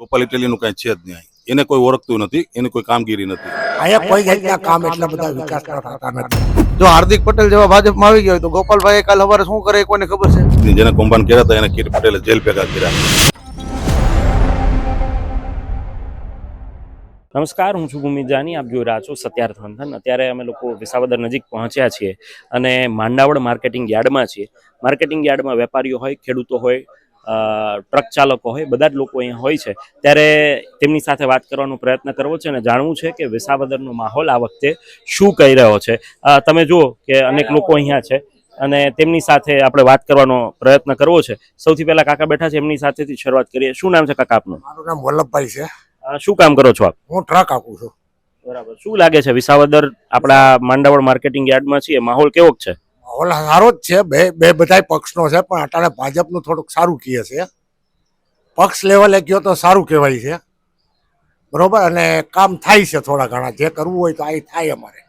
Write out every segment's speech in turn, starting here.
ગોપાલ ઇટાલીનું કાંઈ છે જ નહીં એને કોઈ ઓળખતું નથી એને કોઈ કામગીરી નથી. અહીંયા કોઈ જાતના કામ એટલા બધા વિકાસ થતા નથી. જો હાર્દિક પટેલ જેવા ભાજપમાં આવી ગયા હોય તો ગોપાલભાઈ કાલ સવારે શું કરે એ કોઈને ખબર છે? જેને કૌભાંડ કર્યા હતા એને કિરીટ પટેલે જેલ ભેગા કર્યા. નમસ્કાર હું છું ભૂમિ જાની. આપ જોઈ રહ્યા છો સત્યાર્થ મંથન અત્યારે અમે લોકો વિસાવદર નજીક પહોંચ્યા છીએ અને માંડાવડ માર્કેટિંગ યાર્ડમાં છીએ. માર્કેટિંગ યાર્ડમાં વેપારીઓ હોય ખેડૂતો હોય ટ્રક ચાલકો હોય બધા જ લોકો અહીંયા હોય છે. ત્યારે તેમની સાથે વાત કરવાનો પ્રયત્ન કરવો છે અને જાણવું છે કે વિસાવદરનો માહોલ આ વખતે શું કહી રહ્યો છે. તમે જુઓ કે અનેક લોકો અહીંયા છે અને તેમની સાથે આપણે વાત કરવાનો પ્રયત્ન કરવો છે. સૌથી પહેલા કાકા બેઠા છે એમની સાથેથી શરૂઆત કરીએ. શું નામ છે કાકા આપનું? મારું નામ વલ્લભભાઈ છે. શું કામ કરો છો આપ? હું ટ્રક આપું છું. બરાબર. શું લાગે છે વિસાવદર આપણા માંડાવળ માર્કેટિંગ યાર્ડમાં છીએ? માહોલ કેવો છે? માહોલ સારો જ છે બે બે બધાય પક્ષનો છે પણ અટાણે ભાજપનું થોડુંક સારું કહે છે. પક્ષ લેવલે કહો તો સારું કહેવાય છે. બરોબર? અને કામ થાય છે થોડા ઘણા. જે કરવું હોય તો આ થાય અમારે.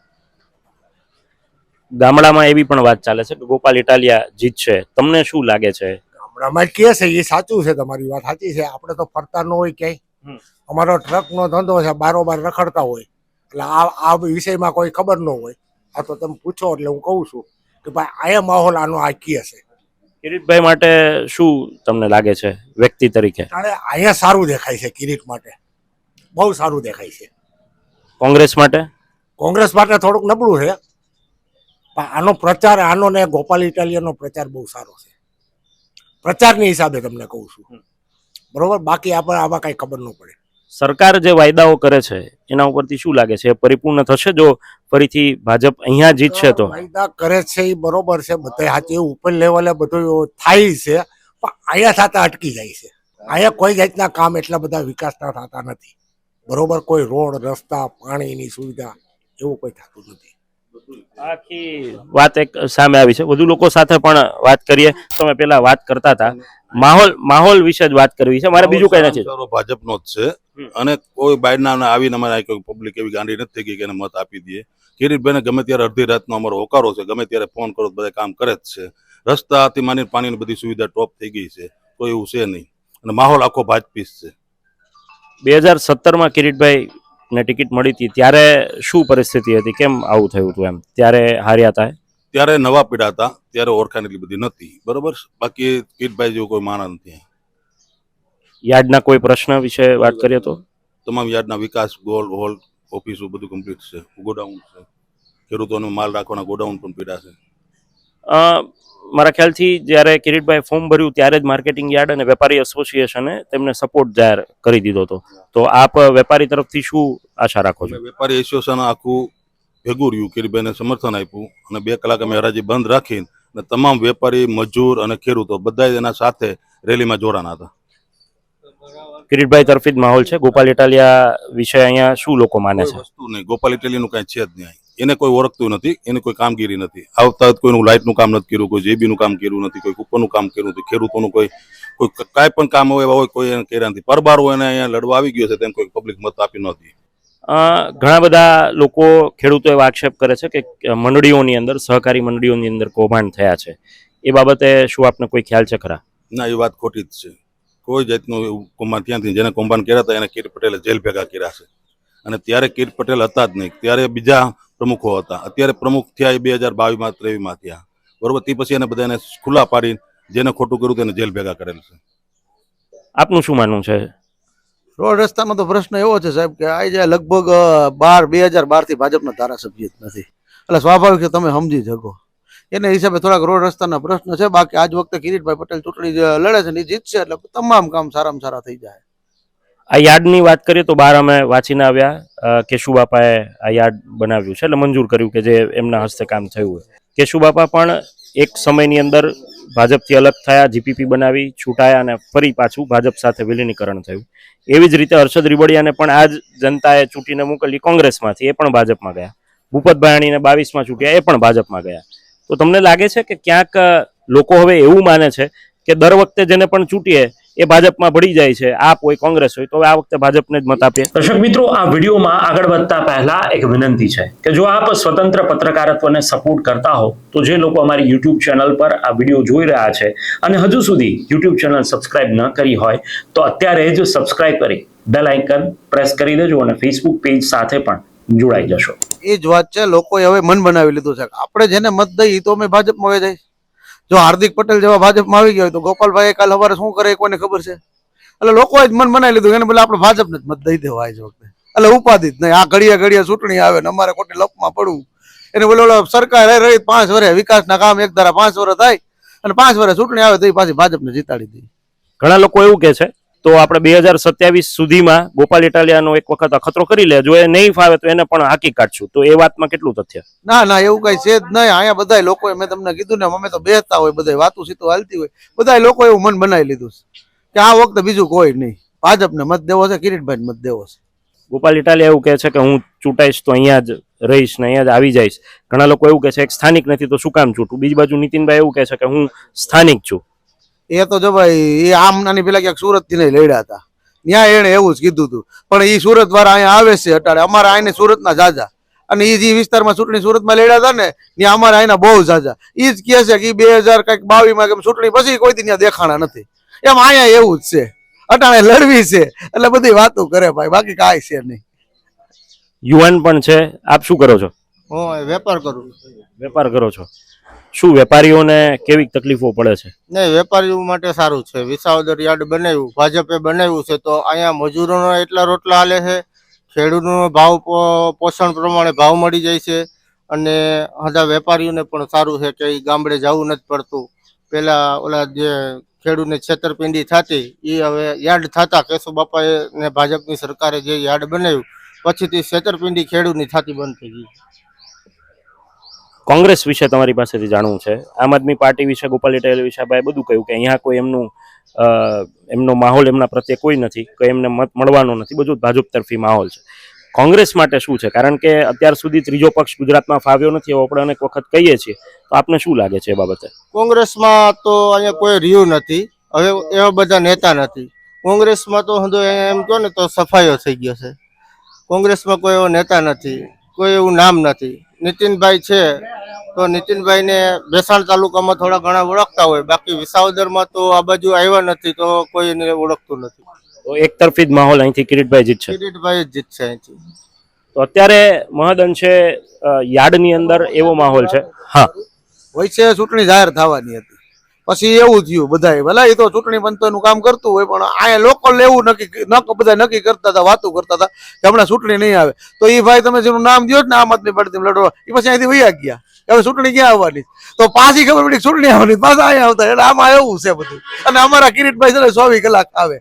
ગામડામાં એવી પણ વાત ચાલે છે કે ગોપાલ ઇટાલિયા જીતશે. તમને શું લાગે છે? ગામડામાં કહે છે એ સાચું છે તમારી વાત સાચી છે. આપણે તો ફરતા ન હોય. ક્યાંય. અમારો ટ્રકનો ધંધો છે બારોબાર રખડતા હોય. એટલે આ આ વિષયમાં કોઈ ખબર ન હોય. આ તો તમે પૂછો એટલે હું કહું છું. કે ભાઈ આયા માહોલ આનો આ હશે. છે કિરીટભાઈ માટે શું તમને લાગે છે વ્યક્તિ તરીકે? તારે અહીંયા સારું દેખાય છે કિરીટ માટે. બહુ સારું દેખાય છે. કોંગ્રેસ માટે? કોંગ્રેસ માટે થોડુંક નબળું છે પણ આનો પ્રચાર આનો ને ગોપાલ ઇટાલિયનનો પ્રચાર બહુ સારો છે. પ્રચારની હિસાબે તમને કહું છું. બરોબર? બાકી આપણે આમાં કાંઈ ખબર ન પડે. સરકાર જે વાયદાઓ કરે છે, એના ઉપરથી શું લાગે છે? પરિપૂર્ણ થશે જો ફરીથી ભાજપ અહીંયા જીતશે તો? વાયદા કરે છે એ બરોબર છે, બધા સાચી ઉપર લેવલે બધું થાય છે, પણ અહીંયા થતા અટકી જાય છે. અહીંયા કોઈ જાતના કામ એટલા બધા વિકાસના થતા નથી. બરોબર, કોઈ રોડ, રસ્તા, પાણીની સુવિધા, એવું કોઈ થતું નથી. આખી વાત એક સામે આવી છે. વધુ લોકો સાથે પણ વાત કરીએ તમે પેલા વાત કરતા હતા. માહોલ માહોલ વિશે જ વાત કરવી છે. મારે બીજું કઈ નથી. ભાજપનો જ છે. અને કોઈ બહારના આવીને અમારે પબ્લિક એવી ગાંડી નથી થઈ ગઈ કે એને મત આપી દઈએ. કિરીટભાઈને ગમે ત્યારે અડધી રાતનો અમારો હોકારો છે. ગમે ત્યારે ફોન કરો બધા કામ કરે જ છે. રસ્તાથી માંડીને પાણીની બધી સુવિધા ટોપ થઈ ગઈ છે. કોઈ એવું છે નહીં. અને માહોલ આખો ભાજપી છે. બે હજાર સત્તરમાં કિરીટભાઈ ને ટિકિટ મળી હતી. ત્યારે શું પરિસ્થિતિ હતી? કેમ આવું થયું હતું એમ? ત્યારે હાર્યા હતા ત્યારે નવા પીડા હતા. ત્યારે ઓળખાણ એટલી બધી નથી બરોબર? બાકી કિરીટભાઈ જેવું કોઈ માણસ નથી યાર્ડના કોઈ પ્રશ્ન વિશે વાત કરીએ તો? તમામ યાર્ડના વિકાસ ગોલ હોલ ઓફિસો બધું કમ્પ્લીટ છે. ગોડાઉન છે. ખેડૂતોનો માલ રાખવાના ગોડાઉન પણ પીડા છે. મારા ખ્યાલથી જ્યારે કિરીટભાઈ ફોર્મ ભર્યું ત્યારે જ માર્કેટિંગ યાર્ડ અને વેપારી એસોસિએશને તેમને સપોર્ટ જાહેર કરી દીધો હતો. તો આપ વેપારી તરફથી શું આશા રાખો છો? વેપારી એસોસિએશન આખું ભેગું રહ્યું. કિરીટભાઈને સમર્થન આપ્યું અને બે કલાક અમે હરાજી બંધ રાખીને અને તમામ વેપારી મજૂર અને ખેડૂતો બધા એના સાથે રેલીમાં જોડાના હતા. કિરીટભાઈ તરફી જ માહોલ છે. ગોપાલ ઇટાલિયા વિશે અહીંયા શું લોકો માને છે? વસ્તુ નહીં. ગોપાલ ઇટાલિયાનું કાંઈ છે જ નહીં. એને કોઈ ઓળખતું નથી એને કોઈ કામગીરી નથી. આવતા કોઈનું લાઇટનું કામ નથી કર્યું કોઈ જેબીનું કામ કર્યું નથી કોઈ કૂપરનું કામ કર્યું નથી ખેડૂતોનું કોઈ કોઈ કાંઈ પણ કામ હોય એવા હોય કોઈ એને કર્યા નથી. પરબાર હોય એને અહીંયા લડવા આવી ગયો છે તેમ કોઈ પબ્લિક મત આપી નહોતી ઘણા બધા લોકો ખેડૂતો એવા આક્ષેપ કરે છે કે મંડળીઓની અંદર સહકારી મંડળીઓની અંદર કૌભાંડ થયા છે. એ બાબતે શું આપને કોઈ ખ્યાલ છે ખરા? ના એ વાત ખોટી જ છે. કોઈ જાતનું એવું કૌભાંડ ત્યાંથી જેને કૌભાંડ કર્યા હતા એને કીર પટેલે જેલ ભેગા કર્યા છે. અને ત્યારે કીર પટેલ હતા જ નહીં. ત્યારે બીજા પ્રમુખો હતા. અત્યારે પ્રમુખ થયા એ બે હજાર બાવીસમાં ત્રેવીસમાં થયા. બરોબર? તે પછી એને બધાને ખુલ્લા પાડી જેને ખોટું કર્યું તેને જેલ ભેગા કરેલ છે. આપનું શું માનવું છે? રોડ રસ્તામાં તો પ્રશ્ન એવો છે સાહેબ કે આ જે લગભગ બાર બે હજાર બારથી ભાજપના ધારાસભ્ય જ નથી. એટલે સ્વાભાવિક છે તમે સમજી શકો. એને હિસાબે થોડાક રોડ રસ્તાના પ્રશ્ન છે. બાકી આજ વખતે કિરીટભાઈ પટેલ ચૂંટણી જે લડે છે ને એ જીતશે એટલે તમામ કામ સારામાં સારા થઈ જાય. આ યાર્ડની વાત કરીએ તો બહાર અમે વાંચીને આવ્યા. કેશુબાપાએ આ યાર્ડ બનાવ્યું છે એટલે મંજૂર કર્યું કે જે એમના હસ્તે કામ થયું હોય. કેશુબાપા પણ એક સમયની અંદર ભાજપથી અલગ થયા, જીપીપી બનાવી, છૂટાયા અને ફરી પાછું ભાજપ સાથે વિલીનીકરણ થયું. એવી જ રીતે હર્ષદ રીબડિયાને પણ આ જ જનતાએ ચૂંટીને મોકલી કોંગ્રેસમાંથી, એ પણ ભાજપમાં ગયા. ભૂપત ભાયાણીને બાવીસમાં ચૂંટ્યા, એ પણ ભાજપમાં ગયા. તો તમને લાગે છે કે ક્યાંક લોકો હવે એવું માને છે કે દર વખતે જેને પણ ચૂંટીએ એ ભાજપમાં ભળી જાય છે આપ હોય કોંગ્રેસ હોય તો આ વખતે ભાજપને જ મત આપીએ. દર્શક મિત્રો આ વિડીયોમાં આગળ વધતા પહેલા એક વિનંતી છે કે જો આપ સ્વતંત્ર પત્રકારત્વને સપોર્ટ કરતા હો તો જે લોકો અમારી યુટ્યુબ ચેનલ પર આ વીડિયો જોઈ રહ્યા છે અને હજુ સુધી યુટ્યુબ ચેનલ સબસ્ક્રાઇબ ન કરી હોય તો અત્યારે જ સબસ્ક્રાઇબ કરી બેલ આઇકન પ્રેસ કરી દેજો અને ફેસબુક પેજ સાથે પણ જોડાઈ જશો. એ જ વાત છે લોકોએ હવે મન બનાવી લીધું છે. આપણે જેને મત દઈએ તો અમે ભાજપમાં વહી જાય જો હાર્દિક પટેલ જેવા ભાજપમાં આવી ગયા હોય તો ગોપાલભાઈ કાલ સવારે શું કરે કોને ખબર છે? એટલે લોકોએ જ મન બનાવી લીધું એને બદલે આપણે ભાજપને જ મત દઈ દેવા આજ વખતે. એટલે ઉપાધિ જ નહીં. આ ઘડિયા ઘડિયા ચૂંટણી આવે ને અમારે ખોટી લપમાં પડવું. એને બોલો, ઓલો સરકાર રહી પાંચ વર્ષ વિકાસના કામ એક ધારા પાંચ વર્ષ થાય અને પાંચ વર્ષ ચૂંટણી આવે તો એ પાછી ભાજપને જીતાડી દે. ઘણા લોકો એવું કે છે તો આપણે બે હજાર સત્યાવીસ સુધીમાં ગોપાલ ઇટાલિયાનો એક વખત અખતરો કરી લે. જો એ નહીં ફાવે તો એને પણ હાકી કાઢશું. તો એ વાતમાં કેટલું તથ્ય? ના ના એવું કઈ છે જ નહીં. અહીંયા બધા લોકો મેં તમને કીધું ને અમે તો બેસતા હોય બધા વાતું સીતું હાલતી હોય. બધા લોકો એવું મન બનાવી લીધું છે કે આ વખતે બીજું કોઈ નહીં. ભાજપને મત દેવો છે કિરીટભાઈ મત દેવો છે. ગોપાલ ઇટાલિયા એવું કહે છે કે હું ચૂંટાઈશ તો અહીંયા જ રહીશ ને અહીંયા જ આવી જઈશ. ઘણા લોકો એવું કહે છે એક સ્થાનિક નથી તો શું કામ ચૂંટું બીજી બાજુ નીતિનભાઈ એવું કહે છે કે હું સ્થાનિક છું. એ તો જો ભાઈ એ આમનાની પેલા ક્યાંક સુરતથી નહીં લડ્યા હતા. ત્યાં એને એવું જ કીધું હતું પણ એ સુરત વાળા અહીંયા આવે છે અટાડે અમારા આઈને સુરતના જાજા. અને એ જે વિસ્તારમાં ચૂંટણી સુરતમાં લડ્યા હતા ને ત્યાં અમારા અહીંના બહુ જાજા. એ જ કહે છે કે બે હજાર કંઈક બાવીસમાં કેમ ચૂંટણી પછી કોઈ ત્યાં દેખાણા નથી. એમ અહીંયા એવું જ છે. અટાણે લડવી છે. એટલે બધી વાતો કરે ભાઈ બાકી કાંઈ છે નહીં. યુવાન પણ છે. આપ શું કરો છો? હું વેપાર કરું વેપાર કરો છો. શું વેપારીઓને કેવી તકલીફો પડે છે? નહીં, વેપારીઓ માટે સારું છે. વિસાવદર યાર્ડ બનાવ્યું, ભાજપે બનાવ્યું છે. તો અહીંયા મજૂરોનો એટલા રોટલા હાલે છે, ખેડૂતોનો ભાવ પોષણ પ્રમાણે ભાવ મળી જાય છે અને બધા વેપારીઓને પણ સારું છે કે ગામડે જવું નથી પડતું. પેલા ઓલા જે ખેડૂતને છેતરપિંડી થતી એ હવે યાર્ડ થતા કેશો બાપાએ ને ભાજપની સરકારે જે યાર્ડ બનાવ્યું, પછીથી છેતરપિંડી ખેડૂતની થતી બંધ થઈ ગઈ. કોંગ્રેસ વિશે તમારી પાસેથી જાણવું છે. આમ આદમી પાર્ટી વિશે, ગોપાલ ઇટાલિયા વિશે ભાઈ બધું કહ્યું કે અહીંયા કોઈ એમનું એમનો માહોલ એમના પ્રત્યે કોઈ નથી, કોઈ એમને મત મળવાનો નથી. બધું ભાજપ તરફી માહોલ છે. કોંગ્રેસ માટે શું છે? કારણ કે અત્યાર સુધી ત્રીજો પક્ષ ગુજરાતમાં ફાવ્યો નથી, એવો આપણે અનેક વખત કહીએ છીએ. તો આપને શું લાગે છે એ બાબતે? કોંગ્રેસમાં તો અહીંયા કોઈ રહ્યું નથી. હવે એવા બધા નેતા નથી. કોંગ્રેસમાં તો હંધો એમ કહો ને તો સફાયો થઈ ગયો છે. કોંગ્રેસમાં કોઈ એવો નેતા નથી. કોઈ એવું નામ નથી. નીતિનભાઈ છે તો નીતિનભાઈને ભેસાણ તાલુકામાં થોડા ઘણા ઓળખતા હોય. બાકી વિસાવદરમાં તો આ બાજુ આવ્યા નથી તો કોઈ એને ઓળખતું નથી. તો એક તરફી જ માહોલ અહીંથી કિરીટભાઈ જીતશે કિરીટભાઈ જ જીતશે અહીંથી. તો અત્યારે મહદઅંશે યાર્ડની અંદર એવો માહોલ છે. હા. હોય છે ચૂંટણી જાહેર થવાની હતી. પછી એવું થયું બધા ભલે એ તો ચૂંટણી પંચનું કામ કરતું હોય, પણ અહીંયા લોકો લેવું નક્કી, નક બધા નક્કી કરતા હતા, વાતો કરતા હતા કે હમણાં ચૂંટણી નહીં આવે. તો એ ભાઈ તમે જેનું નામ દો ને આમ આદમી પાર્ટી લડવા એ પછી અહીંથી વૈયા ગયા. હવે ચૂંટણી ક્યાં આવવાની? તો પાછી ખબર પડી ચૂંટણી આવવાની, પાછા અહીંયા આવતા. એટલે આમાં એવું છે બધું. અને અમારા કિરીટભાઈ છે ને ચોવીસ કલાક આવે.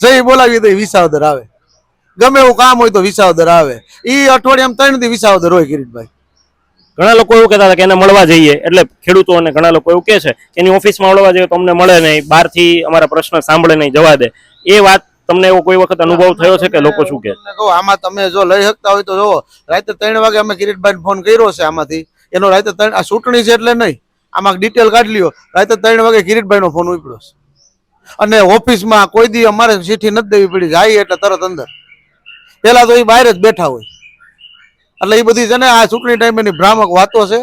જઈ બોલાવીએ તો એ વિસાવદર આવે. ગમે એવું કામ હોય તો વિસાવદર આવે. એ અઠવાડિયામાં ત્રણ દી વિસાવદર હોય કિરીટભાઈ. ઘણા લોકો એવું કહેતા હતા કે એને મળવા જઈએ. એટલે ખેડૂતો અને ઘણા લોકો એવું કહે છે કે એની ઓફિસમાં મળવા જઈએ તો અમને મળે નહીં. બહારથી અમારા પ્રશ્ન સાંભળે નહીં, જવા દે. એ વાત તમને એવો કોઈ વખત અનુભવ થયો છે કે લોકો શું કહે? આમાં તમે જો લઈ શકતા હોય તો જોવો રાતે ત્રણ વાગે અમે કિરીટભાઈ ફોન કર્યો છે આમાંથી. એનો રાતે ત્રણ, આ ચૂંટણી છે એટલે નહીં. આમાં ડિટેલ કાઢી લ્યો. રાતે ત્રણ વાગે કિરીટભાઈ નો ફોન ઉપડ્યો છે. અને ઓફિસમાં કોઈ દી અમારે ચીઠી નથી દેવી પડી. જાય એટલે તરત અંદર. પેલા તો એ બહાર જ બેઠા હોય. એટલે એ બધી છે ને આ ચૂંટણી ટાઈમ ભ્રામક વાતો છે.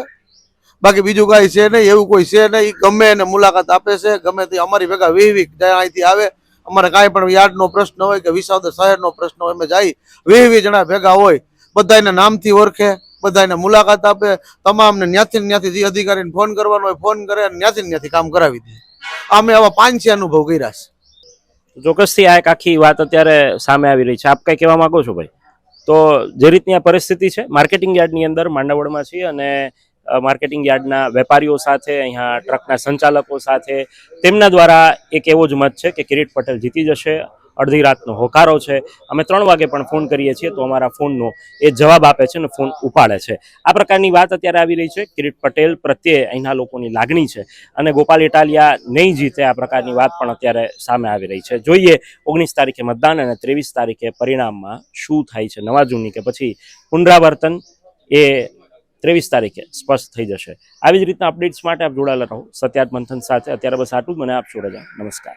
બાકી બીજું કાંઈ છે નહીં, એવું કોઈ છે નહીં. એ ગમે એને મુલાકાત આપે છે, ગમે તે અમારી ભેગા વીહ વીહ જ્યાં અહીંથી આવે. અમારે કાંઈ પણ યાર્ડનો પ્રશ્ન હોય કે વિસાવદર શહેરનો પ્રશ્ન હોય, અમે જાય. વીહ જણા ભેગા હોય બધા એને નામથી ઓળખે બધા એને મુલાકાત આપે. તમામને ન્યાથી ન્યાથી જે અધિકારીને ફોન કરવાનો હોય ફોન કરે અને ન્યાથી ન્યાથી કામ કરાવી દે. અમે આવા પાંચથી અનુભવ કર્યા છે. ચોક્કસથી આ એક આખી વાત અત્યારે સામે આવી રહી છે. આપ કઈ કહેવા માંગો છો ભાઈ? તો જે રીતની આ પરિસ્થિતિ છે માર્કેટિંગ યાર્ડની અંદર માંડાવડમાં છીએ અને માર્કેટિંગ યાર્ડના વેપારીઓ સાથે, અહીંયા ટ્રકના સંચાલકો સાથે, તેમના દ્વારા એક એવો જ મત છે કે કિરીટ પટેલ જીતી જશે. અડધી રાતનો હોકારો છે. અમે ત્રણ વાગે પણ ફોન કરીએ છીએ તો અમારા ફોનનો એ જવાબ આપે છે અને ફોન ઉપાડે છે. આ પ્રકારની વાત અત્યારે આવી રહી છે. કિરીટ પટેલ પ્રત્યે અહીંના લોકોની લાગણી છે અને ગોપાલ ઇટાલિયા નહીં જીતે આ પ્રકારની વાત પણ અત્યારે સામે આવી રહી છે. જોઈએ ઓગણીસ તારીખે મતદાન અને ત્રેવીસ તારીખે પરિણામમાં શું થાય છે નવા જૂની કે પછી પુનરાવર્તન એ ત્રેવીસ તારીખે સ્પષ્ટ થઈ જશે. આવી જ રીતના અપડેટ્સ માટે આપ જોડાયેલા રહો. સત્યાર્થ મંથન સાથે. અત્યારે બસ આટલું મને આપશો રજા નમસ્કાર.